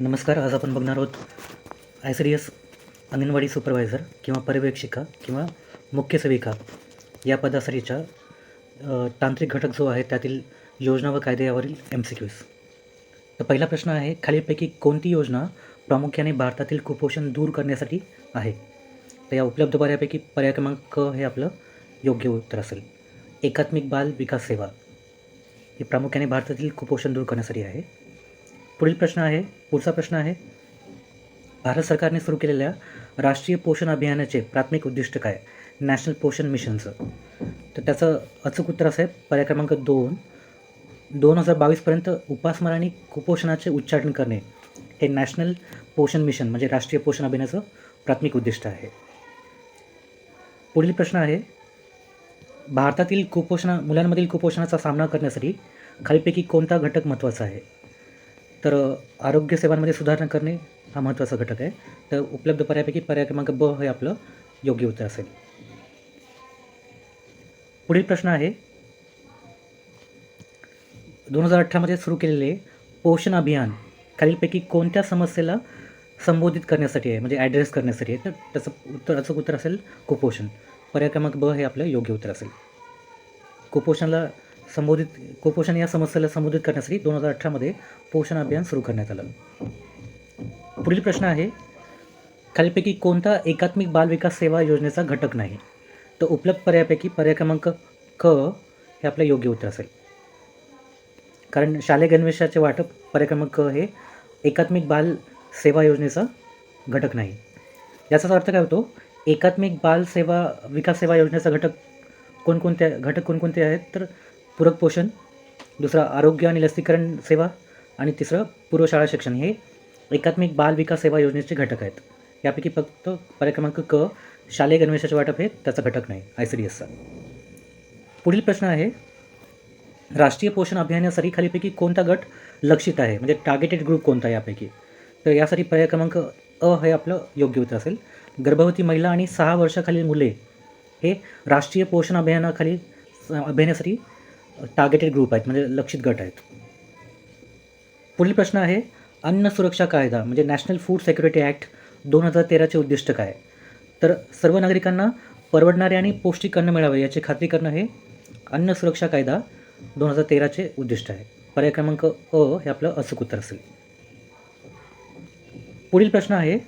नमस्कार आज आपण बघणार आहोत I C D S anganwadi supervisor किंवा पर्यवेक्षिका किंवा मुख्य सेविका या पदासाठीच्या तांत्रिक घटक जो आहे त्यातील योजना व कायदे यावरील एम सी क्यूज तर पहिला प्रश्न आहे खालीलपैकी कोणती योजना प्रामुख्याने भारतातील कुपोषण दूर करण्यासाठी आहे? तर या उपलब्ध बऱ्यापैकी पर्याय क्रमांक हे आपलं योग्य उत्तर असेल. एकात्मिक बाल विकास सेवा. ही प्रामुख्याने भारतातील कुपोषण दूर करण्यासाठी आहे. पुढील प्रश्न आहे पुढचा प्रश्न आहे. भारत सरकारने सुरू केलेल्या राष्ट्रीय पोषण अभियानाचे प्राथमिक उद्दिष्ट काय? नॅशनल पोषण मिशनचं. तर त्याचं अचूक उत्तर असं आहे पर्याय क्रमांक दोन. दोन हजार बावीसपर्यंत उपासमार आणि कुपोषणाचे उच्चाटन करणे हे नॅशनल पोषण मिशन म्हणजे राष्ट्रीय पोषण अभियानाचं प्राथमिक उद्दिष्ट आहे. पुढील प्रश्न आहे भारतातील कुपोषणा मुलांमधील कुपोषणाचा सामना करण्यासाठी खालीपैकी कोणता घटक महत्त्वाचा आहे? तर आरोग्य सेवांमध्ये सुधारणा करणे हा महत्त्वाचा घटक आहे. तर उपलब्ध पर्यायापैकी पर्याय क्रमांक ब हे आपलं योग्य उत्तर असेल. पुढील प्रश्न आहे दोन हजार अठरामध्ये सुरू केलेले पोषण अभियान खालीलपैकी कोणत्या समस्येला संबोधित करण्यासाठी आहे? म्हणजे ॲड्रेस करण्यासाठी आहे. तर त्याचं उत्तर अचूक उत्तर असेल कुपोषण. पर्याय क्रमांक ब हे आपलं योग्य उत्तर असेल. कुपोषणाला संबोधित कुपोषण या समस्येला संबोधित करण्यासाठी दोन हजार अठरामध्ये पोषण अभियान सुरू करण्यात आलं. पुढील प्रश्न आहे खालीलपैकी कोणता एकात्मिक बाल विकास सेवा योजनेचा घटक नाही? तर उपलब्ध पर्यायापैकी पर्याय क्रमांक क हे आपलं योग्य उत्तर असेल. कारण शालेय गणवेशाचे वाटप पर्याय क्रमांक क हे एकात्मिक बाल सेवा योजनेचा घटक नाही. याचाच अर्थ काय होतो? एकात्मिक बाल सेवा विकास सेवा योजनेचा घटक कोणकोणते घटक कोणकोणते आहेत? तर पूरक पोषण दुसरा आरोग्य आणि लसीकरण सेवा आणि तिसरं पूर्वशाळा शिक्षण. हे एकात्मिक बाल विकास सेवा योजनेचे घटक आहेत. यापैकी फक्त पर्याय क्रमांक क शालेय गणवेशाचे वाटप हे त्याचा घटक नाही आय सी डी एसचा पुढील प्रश्न आहे राष्ट्रीय पोषण अभियानासाठी खालीपैकी कोणता गट लक्षित आहे? म्हणजे टार्गेटेड ग्रुप कोणता यापैकी? तर यासाठी पर्याय क्रमांक अ हे आपलं योग्य उत्तर असेल. गर्भवती महिला आणि सहा वर्षाखालील मुले हे राष्ट्रीय पोषण अभियानाखाली अभियानासाठी टार्गेटेड ग्रुप आहेत म्हणजे लक्षित गट आहेत. पुढील प्रश्न आहे अन्न सुरक्षा कायदा म्हणजे नॅशनल फूड सेक्युरिटी ॲक्ट दोन हजार तेराचे उद्दिष्ट काय तर सर्व नागरिकांना परवडणारे आणि पौष्टिक अन्न मिळावे याची खात्री करणं हे अन्न सुरक्षा कायदा दोन हजार तेराचे उद्दिष्ट आहे. पर्याय क्रमांक अ हे आपलं अचूक उत्तर असेल. पुढील प्रश्न आहे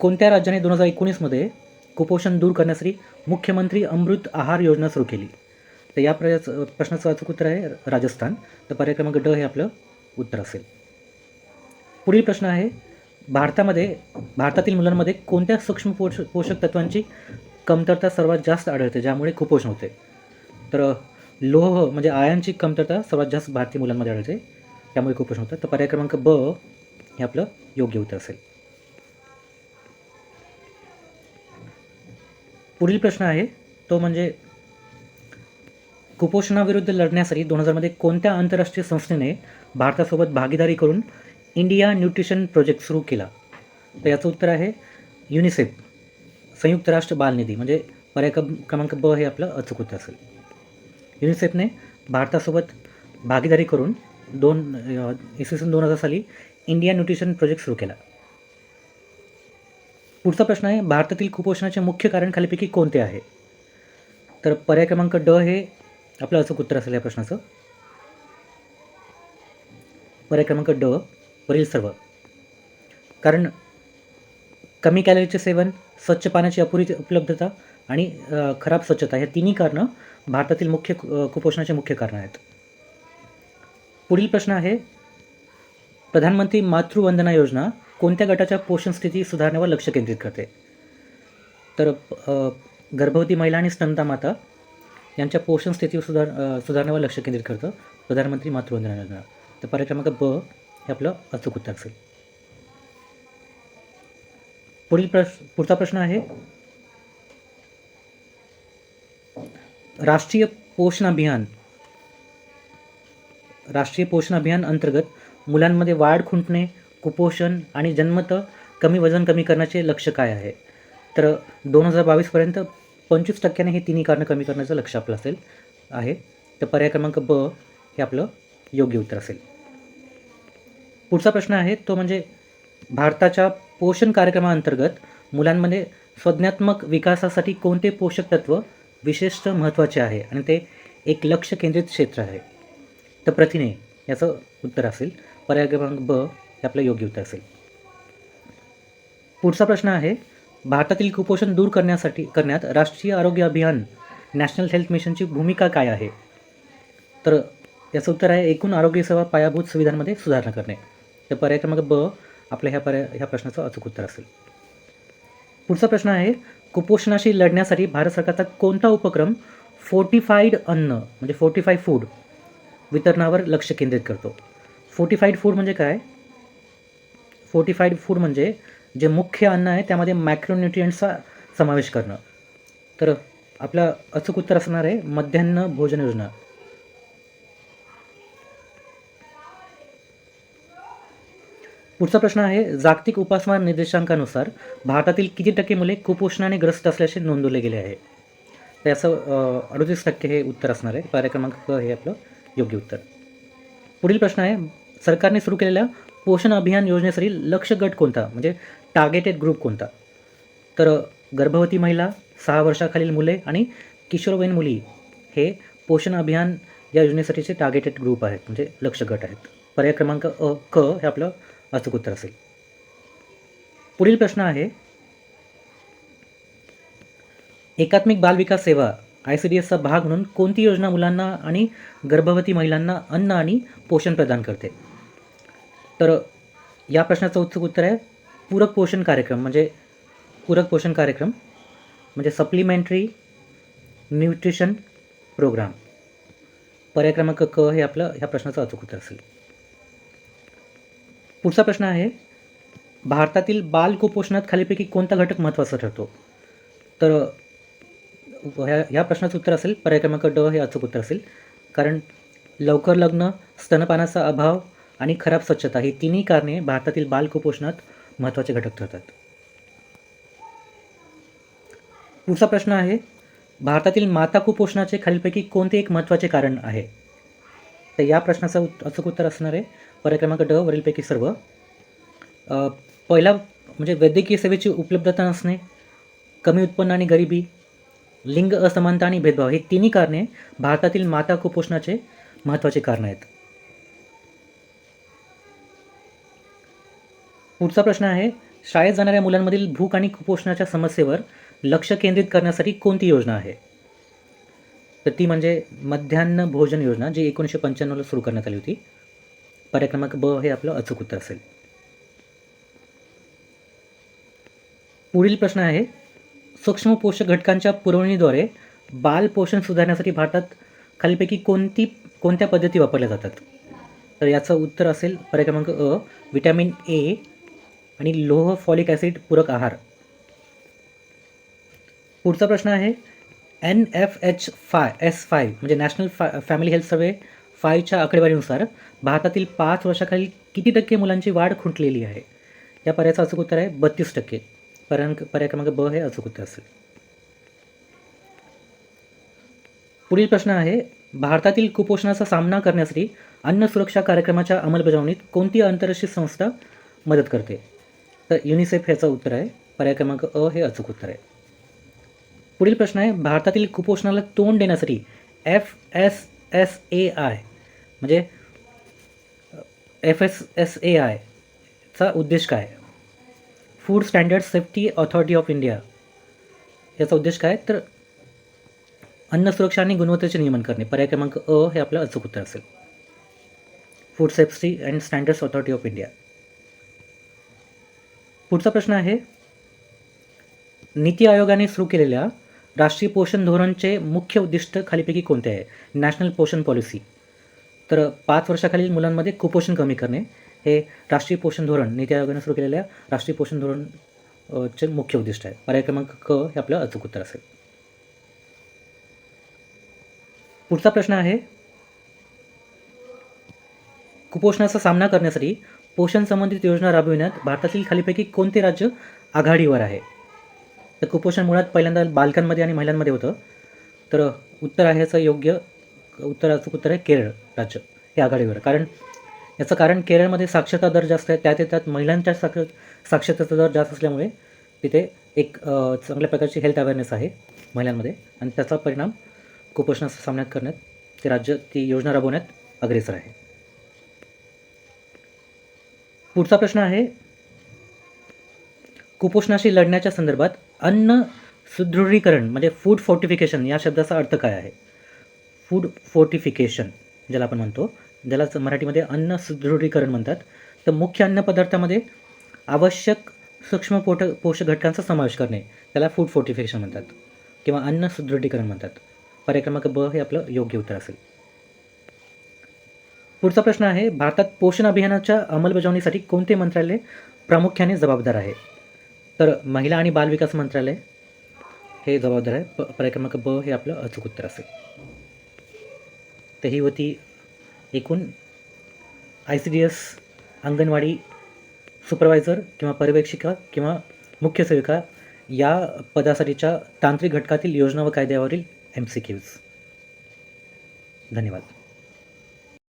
कोणत्या राज्याने दोन हजार एकोणीसमध्ये कुपोषण दूर करण्यासाठी मुख्यमंत्री अमृत आहार योजना सुरू केली? तर या प्रयास प्रश्नाचं अचूक उत्तर आहे राजस्थान. तर पर्याय क्रमांक ड हे आपलं उत्तर असेल. पुढील प्रश्न आहे भारतामध्ये भारतातील मुलांमध्ये कोणत्या सूक्ष्म पोष पोषक तत्वांची कमतरता सर्वात जास्त आढळते ज्यामुळे कुपोषण होते? तर लोह म्हणजे आयनची कमतरता सर्वात जास्त भारतीय मुलांमध्ये आढळते त्यामुळे कुपोषण होतं. तर पर्याय क्रमांक ब हे आपलं योग्य उत्तर असेल. पुढील प्रश्न आहे तो म्हणजे कुपोषणाविरुद्ध लढण्यासाठी दोन हजारमध्ये कोणत्या आंतरराष्ट्रीय संस्थेने भारतासोबत भागीदारी करून इंडिया न्यूट्रिशन प्रोजेक्ट सुरू केला? तर याचं उत्तर आहे युनिसेफ संयुक्त राष्ट्र बालनिधी म्हणजे पर्याय क्रमांक ब हे आपलं अचूक उत्तर असेल. युनिसेफने भारतासोबत भागीदारी करून दोन इसवी सन दोन हजार साली इंडिया न्यूट्रिशन प्रोजेक्ट सुरू केला. पुढचा प्रश्न आहे भारतातील कुपोषणाचे मुख्य कारण खालीपैकी कोणते आहे? तर पर्याय क्रमांक ड हे आपलं अचूक उत्तर असेल या प्रश्नाचं. पर्याय क्रमांक ड वरील सर्व. कारण कमी कॅलरीचे सेवन स्वच्छ पाण्याची अपुरी उपलब्धता आणि खराब स्वच्छता ह्या तिन्ही कारणं भारतातील मुख्य कुपोषणाचे मुख्य कारणं आहेत. पुढील प्रश्न आहे प्रधानमंत्री मातृवंदना योजना कोणत्या गटाच्या पोषण स्थिती सुधारण्यावर लक्ष केंद्रित करते? तर गर्भवती महिला आणि स्तनदा माता यांच्या पोषण स्थिती सुधार सुधारण्यावर लक्ष केंद्रित करतं प्रधानमंत्री मातृवंदना योजना. तर पर्याय क्रमांक ब हे आपलं अचूक उत्तर असेल. पुढील प्रश्न पुढचा प्रश्न आहे. राष्ट्रीय पोषण अभियान राष्ट्रीय पोषण अभियान अंतर्गत मुलांमध्ये वाढ खुंटणे कुपोषण आणि जन्मत कमी वजन कमी करण्याचे लक्ष्य काय आहे? तर दोन हजार बावीसपर्यंत पंचवीस टक्क्याने हे तिन्ही कारणं कमी करण्याचं लक्ष आपलं असेल आहे. तर पर्याय क्रमांक ब हे आपलं योग्य उत्तर असेल. पुढचा प्रश्न आहे तो म्हणजे भारताच्या पोषण कार्यक्रमाअंतर्गत मुलांमध्ये संज्ञात्मक विकासासाठी कोणते पोषक तत्व विशेष महत्त्वाचे आहे आणि ते एक लक्ष केंद्रित क्षेत्र आहे? तर प्रथिने याचं उत्तर असेल. पर्याय क्रमांक ब हे आपलं योग्य उत्तर असेल. पुढचा प्रश्न आहे भारतातील कुपोषण दूर करण्यासाठी करण्यात राष्ट्रीय आरोग्य अभियान नॅशनल हेल्थ मिशनची भूमिका काय आहे? तर याचं उत्तर आहे एकूण आरोग्य सेवा पायाभूत सुविधांमध्ये सुधारणा करणे. तर पर्याय क्रमांक ब आपल्या ह्या पर्याय ह्या प्रश्नाचं अचूक उत्तर असेल. पुढचा प्रश्न आहे कुपोषणाशी लढण्यासाठी भारत सरकारचा कोणता उपक्रम फोर्टिफाईड अन्न म्हणजे फोर्टिफाय फूड वितरणावर लक्ष केंद्रित करतो? फोर्टिफाईड फूड म्हणजे काय? फोर्टिफाईड फूड म्हणजे जे मुख्य अन्न आहे त्यामध्ये मॅक्रोन्युट्रियंट्सचा समावेश करणं. तर आपलं अचूक उत्तर असणार आहे मध्यान्न भोजन योजना. पुढचा प्रश्न आहे जागतिक उपासमार निर्देशांकानुसार भारतातील किती टक्के मुले कुपोषणाने ग्रस्त असल्याचे नोंदवले गेले आहे? तर याचं अडतीस टक्के हे उत्तर असणार आहे. पर्याय क्रमांक हे आपलं योग्य उत्तर. पुढील प्रश्न आहे सरकारने सुरू केलेल्या पोषण अभियान योजनेसाठी लक्ष्य गट कोणता? म्हणजे टार्गेटेड ग्रुप कोणता? तर गर्भवती महिला सहा वर्षाखालील मुले आणि किशोरवयीन मुली हे पोषण अभियान या योजनेसाठीचे टार्गेटेड ग्रुप आहेत म्हणजे लक्ष गट आहेत. पर्याय क्रमांक अ क हे आपलं अचूक उत्तर असेल. पुढील प्रश्न आहे एकात्मिक बाल विकास सेवा आय सी डी एसचा भाग म्हणून कोणती योजना मुलांना आणि गर्भवती महिलांना अन्न आणि पोषण प्रदान करते? तर या प्रश्नाचं उत्सुक उत्तर आहे पूरक पोषण कार्यक्रम म्हणजे पूरक पोषण कार्यक्रम म्हणजे सप्लिमेंटरी न्यूट्रिशन प्रोग्राम पर्याय क्रमांक क हे आपलं ह्या प्रश्नाचं अचूक उत्तर असेल. पुढचा प्रश्न आहे भारतातील बाल कुपोषणात खालीपैकी कोणता घटक महत्त्वाचा ठरतो? तर ह्या ह्या प्रश्नाचं उत्तर असेल पर्याय क्रमांक ड हे अचूक उत्तर असेल. कारण लवकर लग्न स्तनपानाचा अभाव आणि खराब स्वच्छता ही तिन्ही कारणे भारतातील बाल कुपोषणात महत्त्वाचे घटक ठरतात. पुढचा प्रश्न आहे भारतातील माता कुपोषणाचे खालीलपैकी कोणते एक महत्त्वाचे कारण आहे? तर या प्रश्नाचं उत- अचूक उत्तर असणार आहे पर्याय क्रमांक ड वरीलपैकी सर्व. पहिला म्हणजे वैद्यकीय सेवेची उपलब्धता नसणे कमी उत्पन्न आणि गरिबी लिंग असमानता आणि भेदभाव ही तिन्ही कारणे भारतातील माता कुपोषणाचे महत्त्वाचे कारण आहेत. पुढचा प्रश्न आहे शाळेत जाणाऱ्या मुलांमधील भूक आणि कुपोषणाच्या समस्येवर लक्ष केंद्रित करण्यासाठी कोणती योजना आहे? तर ती म्हणजे मध्यान्ह भोजन योजना जी एकोणीसशे पंच्याण्णवला सुरू करण्यात आली होती. पर्याय क्रमांक ब हे आपलं अचूक उत्तर असेल. पुढील प्रश्न आहे सूक्ष्म पोषक घटकांच्या पुरवणीद्वारे बाल पोषण सुधारण्यासाठी भारतात खालीपैकी कोणती कोणत्या पद्धती वापरल्या जातात? तर याचं उत्तर असेल पर्याय क्रमांक अ विटॅमिन ए आणि लोह फॉलिक ॲसिड पूरक आहार. पुढचा प्रश्न आहे N F H five S five म्हणजे नॅशनल फा फॅमिली हेल्थ सर्वे फायच्या आकडेवारीनुसार भारतातील पाच वर्षाखालील किती टक्के मुलांची वाढ खुंटलेली आहे? या पर्यायाचं अचूक उत्तर आहे बत्तीस टक्के. पर्यांक पर्याय क्रमांक ब हे अचूक उत्तर असेल. पुढील प्रश्न आहे भारतातील कुपोषणाचा सामना करण्यासाठी अन्न सुरक्षा कार्यक्रमाच्या अंमलबजावणीत कोणती आंतरराष्ट्रीय संस्था मदत करते? तर युनिसेफ ह्याचं उत्तर आहे. पर्याय क्रमांक अ हे अचूक उत्तर आहे. पुढील प्रश्न आहे भारतातील कुपोषणाला तोंड देण्यासाठी F S S A I म्हणजे एफ एस एस ए आयचा उद्देश काय? Food standard safety authority of India याचा उद्देश काय? तर अन्न सुरक्षा आणि गुणवत्तेचे नियमन करणे. पर्याय क्रमांक अ हे आपलं अचूक उत्तर असेल. Food safety and standards authority of India पुढचा प्रश्न आहे. नीती आयोगाने सुरू केलेल्या राष्ट्रीय पोषण धोरणचे मुख्य उद्दिष्ट खालीपैकी कोणते आहे? नॅशनल पोषण पॉलिसी तर पाच वर्षाखालील मुलांमध्ये कुपोषण कमी करणे हे राष्ट्रीय पोषण धोरण नीती आयोगाने सुरू केलेल्या राष्ट्रीय पोषण धोरण चे मुख्य उद्दिष्ट आहे. पर्याय क्रमांक क हे आपलं अचूक उत्तर असेल. पुढचा प्रश्न आहे. कुपोषणाचा सामना करण्यासाठी पोषण संबंधित योजना राबविण्यात भारतातील खालीपैकी कोणते राज्य आघाडीवर आहे? तर कुपोषण मुळात पहिल्यांदा बालकांमध्ये आणि महिलांमध्ये होतं. तर उत्तर आहे याचं योग्य उत्तर अचूक उत्तर आहे केरळ राज्य हे आघाडीवर. कारण याचं कारण केरळमध्ये साक्षरता दर जास्त आहे त्यात त्यात महिलांच्या साक्ष साक्षरतेचा दर जास्त असल्यामुळे तिथे एक चांगल्या प्रकारची हेल्थ अवेअरनेस आहे महिलांमध्ये आणि त्याचा परिणाम कुपोषणाचा सामन्यात करण्यात ते राज्य ती योजना राबवण्यात अग्रेसर आहे. पुढचा प्रश्न आहे. कुपोषणाशी लढण्याच्या संदर्भात अन्न सुदृढीकरण म्हणजे फूड फोर्टिफिकेशन या शब्दाचा अर्थ काय आहे? फूड फोर्टिफिकेशन ज्याला आपण म्हणतो ज्यालाच मराठीमध्ये अन्न सुदृढीकरण म्हणतात. तर मुख्य अन्नपदार्थामध्ये आवश्यक सूक्ष्म पोट पोषक घटकांचा समावेश करणे त्याला फूड फोर्टिफिकेशन म्हणतात किंवा अन्न सुदृढीकरण म्हणतात. पर्याय क्रमांक ब हे आपलं योग्य उत्तर असेल. पुढचा प्रश्न आहे भारतात पोषण अभियानाच्या अंमलबजावणीसाठी कोणते मंत्रालय प्रामुख्याने जबाबदार आहे? तर महिला आणि बालविकास मंत्रालय हे जबाबदार आहे. प पर्याय ब हे आपलं अचूक उत्तर असेल. तर ही होती एकूण I C D S anganwadi supervisor किंवा पर्यवेक्षिका किंवा मुख्य सेविका या पदासाठीच्या तांत्रिक घटकातील योजना व कायद्यावरील एम सी क्यूज. धन्यवाद.